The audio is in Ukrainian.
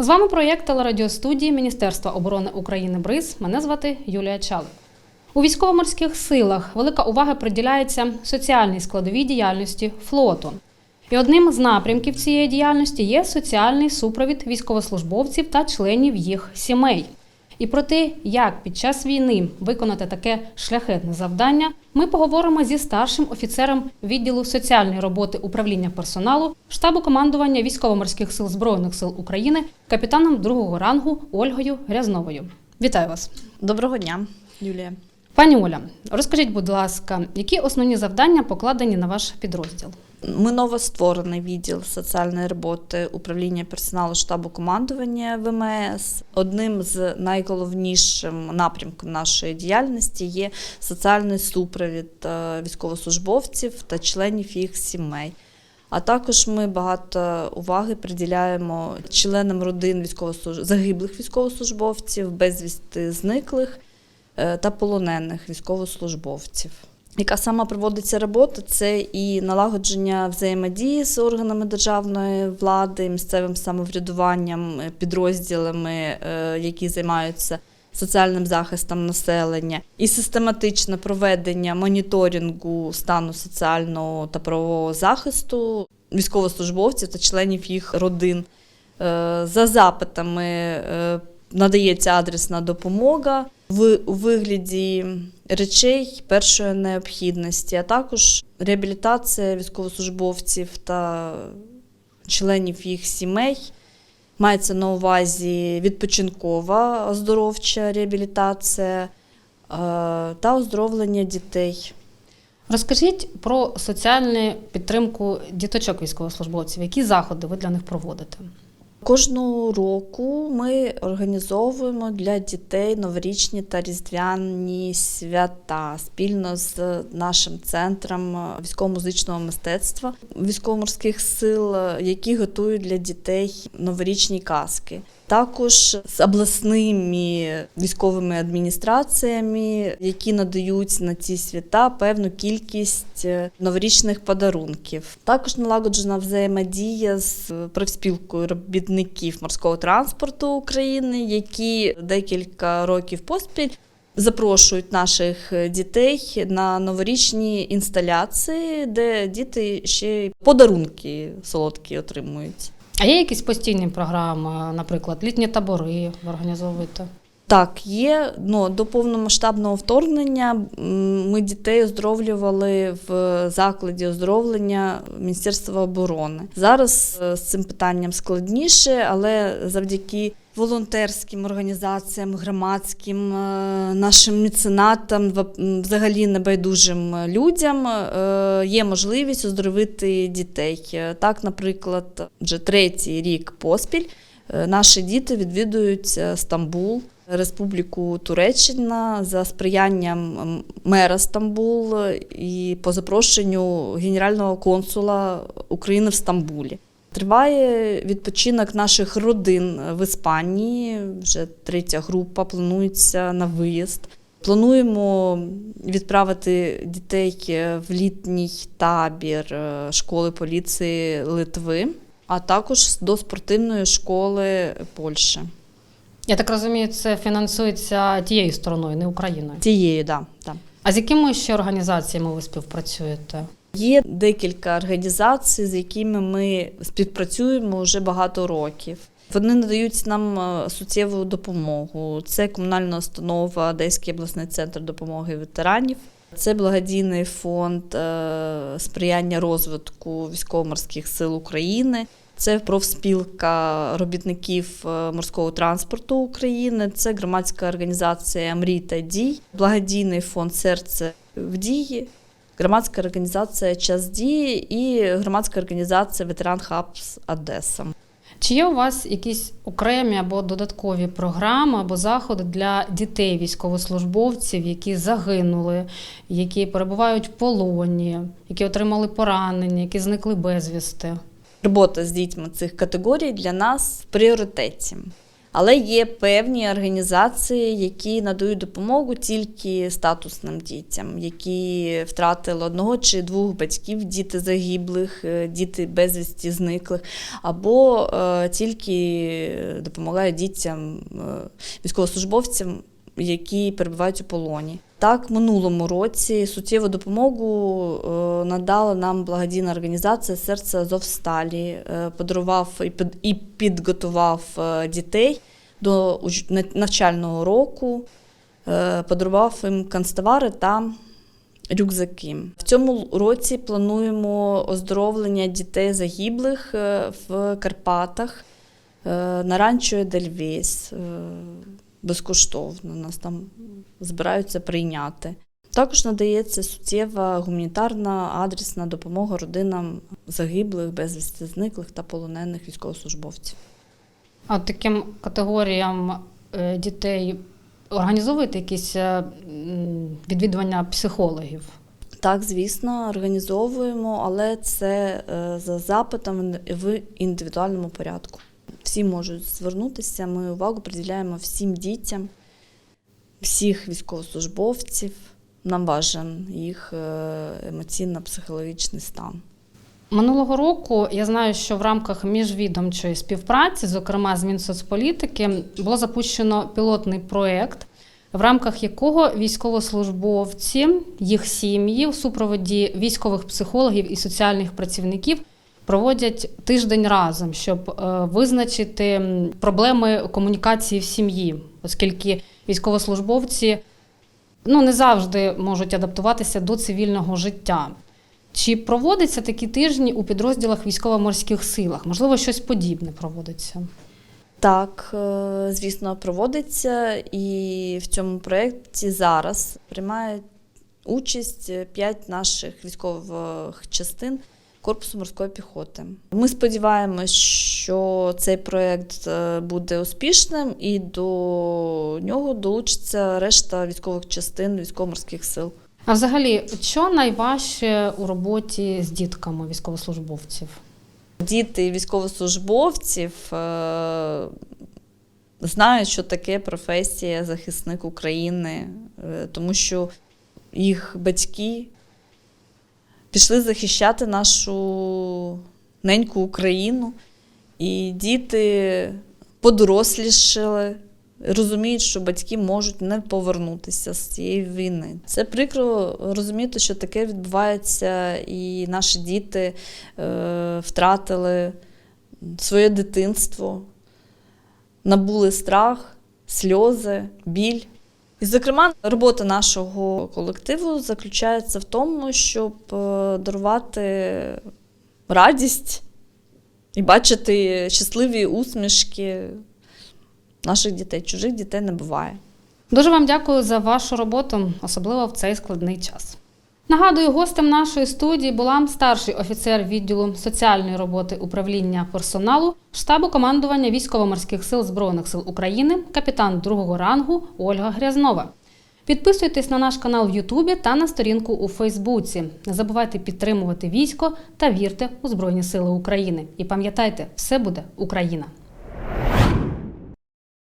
З вами проєкт телерадіостудії Міністерства оборони України БРИЗ. Мене звати Юлія Чалик. У військово-морських силах велика увага приділяється соціальній складовій діяльності флоту. І одним з напрямків цієї діяльності є соціальний супровід військовослужбовців та членів їх сімей. І про те, як під час війни виконати таке шляхетне завдання, ми поговоримо зі старшим офіцером відділу соціальної роботи управління персоналу штабу командування військово-морських сил збройних сил України, капітаном другого рангу Ольгою Грязновою. Вітаю вас, Доброго дня, Юлія. пані Оля. Розкажіть, будь ласка, які основні завдання покладені на ваш підрозділ? Ми новостворений відділ соціальної роботи управління персоналу штабу командування ВМС. Одним з найголовнішим напрямком нашої діяльності є соціальний супровід е, військовослужбовців та членів їх сімей. А також ми багато уваги приділяємо членам родин військовослуж... загиблих військовослужбовців, безвісти зниклих е, та полонених військовослужбовців. Яка сама проводиться робота, це і налагодження взаємодії з органами державної влади, місцевим самоврядуванням, е, підрозділами, е, які займаються соціальним захистом населення, і систематичне проведення моніторингу стану соціального та правового захисту військовослужбовців та членів їх родин. Е, За запитами надається адресна допомога в вигляді речей першої необхідності, а також реабілітація військовослужбовців та членів їх сімей. Мається на увазі відпочинкова оздоровча реабілітація е, та оздоровлення дітей. Розкажіть про соціальну підтримку діточок військовослужбовців. Які заходи ви для них проводите? Кожного року ми організовуємо для дітей новорічні та різдвяні свята спільно з нашим центром військово-музичного мистецтва військово-морських сил, які готують для дітей новорічні казки. Також з обласними військовими адміністраціями, які надають на ці свята певну кількість е, новорічних подарунків. Також налагоджена взаємодія з профспілкою робітників морського транспорту України, які декілька років поспіль. Запрошують наших дітей на новорічні інсталяції, де діти ще й подарунки солодкі отримують. А є якісь постійні програми, наприклад, літні табори організовуєте? Так, є. Ну, до повномасштабного вторгнення ми дітей оздоровлювали в закладі оздоровлення Міністерства оборони. Зараз е, з цим питанням складніше, але завдяки волонтерським організаціям, громадським, е, нашим меценатам, взагалі небайдужим людям е, є можливість оздоровити дітей. Е, Так, наприклад, вже третій рік поспіль. Е, Наші діти відвідують е, Стамбул, Республіку Туреччина за сприянням мера Стамбул і по запрошенню генерального консула України в Стамбулі. Триває відпочинок наших родин в Іспанії. Вже третя група планується на виїзд. Плануємо відправити дітей в літній табір е, школи поліції Литви, а також до спортивної школи Польщі. Я так розумію, це фінансується тією стороною, не Україною. Тією, да, да. А з якими ще організаціями ви співпрацюєте? Є декілька організацій, з якими ми співпрацюємо вже багато років. Вони надають нам е, суттєву допомогу. Це комунальна установа Одеський обласний центр допомоги ветеранів. Це благодійний фонд е, сприяння розвитку військово-морських сил України. Це профспілка робітників е, морського транспорту України. Це громадська організація Мрій та дій, благодійний фонд Серце в дії, громадська організація Час дії і громадська організація Ветеран Хабс Одеса. Чи є у вас якісь окремі або додаткові програми або заходи для дітей військовослужбовців, які загинули, які перебувають в полоні, які отримали поранення, які зникли безвісти? Робота з дітьми цих категорій для нас в пріоритеті. Але є певні організації, які надають допомогу тільки статусним дітям, які втратили одного чи двох батьків, діти загиблих, е, діти безвісті зниклих, або е, тільки допомагають дітям е, військовослужбовцям, які перебувають у полоні. Так, минулому році суттєву допомогу е, надала нам благодійна організація Серце Азовсталі, е, подарував і під- і підготував е, дітей до навчального року, подарував їм канцтовари та рюкзаки. В цьому році плануємо оздоровлення дітей загиблих в Карпатах на ранчо Едельвейс. Безкоштовно нас там збираються прийняти. Також надається суттєва гуманітарна адресна допомога родинам загиблих, безвісти зниклих та полонених військовослужбовців. А таким категоріям е, дітей організовуєте якісь е, відвідування психологів? Так, звісно, організовуємо, але це е, за запитом в індивідуальному порядку. Всі можуть звернутися. Ми увагу приділяємо всім дітям, всіх військовослужбовців. Нам важен їх е, емоційно-психологічний стан. Минулого року я знаю, що в рамках міжвідомчої співпраці, зокрема з Мінсоцполітики, було запущено пілотний проєкт, в рамках якого військовослужбовці, їх сім'ї у супроводі військових психологів і соціальних працівників проводять тиждень разом, щоб е, визначити проблеми комунікації в сім'ї, оскільки військовослужбовці ну, не завжди можуть адаптуватися до цивільного життя. Чи проводяться такі тижні у підрозділах військово-морських силах? Можливо, щось подібне проводиться. Так, е, звісно, проводиться, і в цьому проєкті зараз приймають участь п'ять наших військових частин Корпусу морської піхоти. Ми сподіваємось, що цей проєкт е, буде успішним і до нього долучиться решта військових частин військово-морських сил. А взагалі, що найважче у роботі з дітками військовослужбовців? Діти військовослужбовців е, знають, що таке професія захисник України, е, тому що їх батьки пішли захищати нашу неньку Україну, і діти подорослішали. Розуміють, що батьки можуть не повернутися з цієї війни. Це прикро розуміти, що таке відбувається, і наші діти е, втратили своє дитинство, набули страх, сльози, біль. І, зокрема, робота нашого колективу заключається в тому, щоб е, дарувати радість і бачити щасливі усмішки наших дітей. Чужих дітей не буває. Дуже вам дякую за вашу роботу, особливо в цей складний час. Нагадую, гостем нашої студії була старший офіцер відділу соціальної роботи управління персоналу штабу командування військово-морських сил Збройних сил України, капітан другого рангу Ольга Грязнова. Підписуйтесь на наш канал в Ютубі та на сторінку у Фейсбуці. Не забувайте підтримувати військо та вірте у Збройні Сили України. І пам'ятайте, все буде Україна!